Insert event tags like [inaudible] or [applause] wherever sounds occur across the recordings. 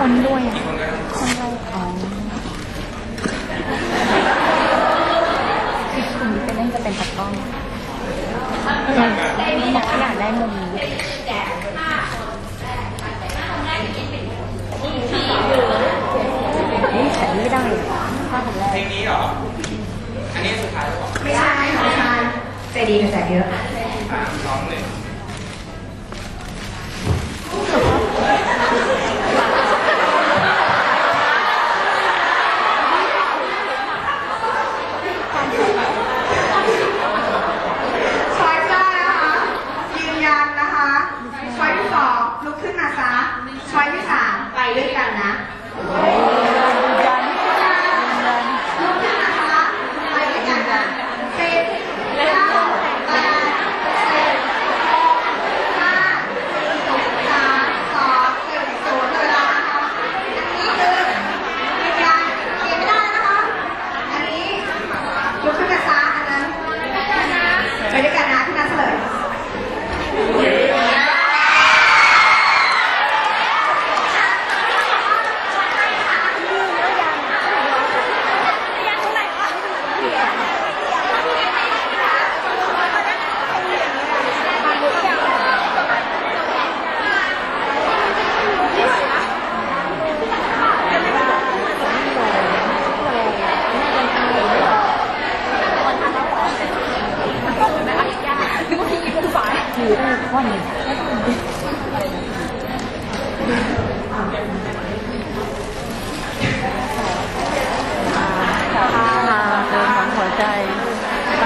คนด้วยอะ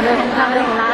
那他们怎么了？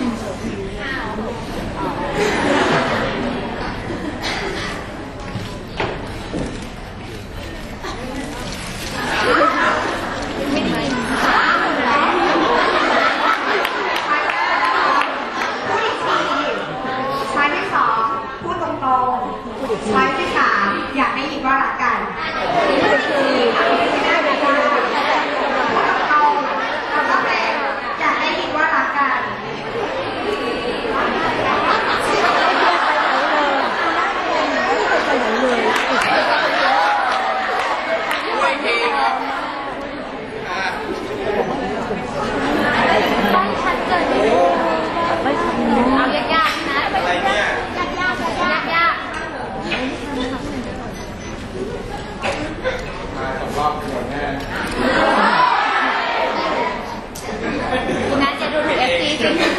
Thank [laughs] you.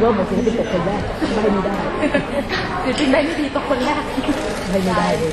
กว่าเหมือนศิเป็นตกคนแรกไม่ได้ศิลปินได้ไม่ดีตกคนแรกไม่ได้เลย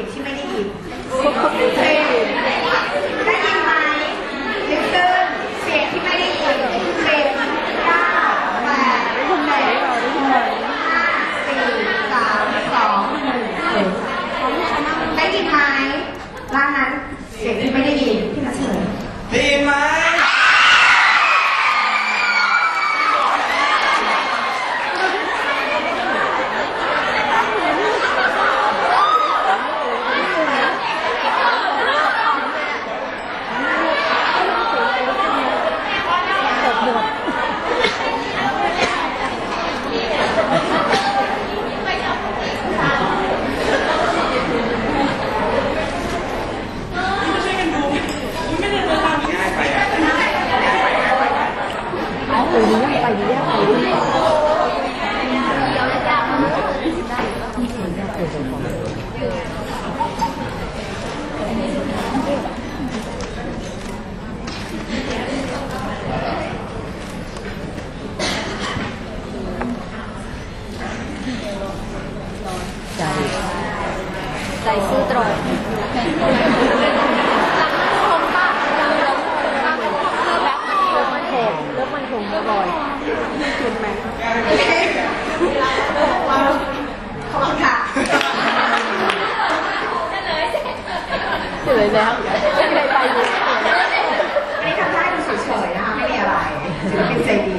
ด็กที่ไม่ ใจซื่อตรงชมป่ะคือแบบมันโหดแล้วมันโหดบ่อยขอบคุณค่ะเฉยแล้วไม่ได้ไปอยู่อันนี้ทำได้ดูเฉยๆนะคะไม่มีอะไรศิลปินใจดี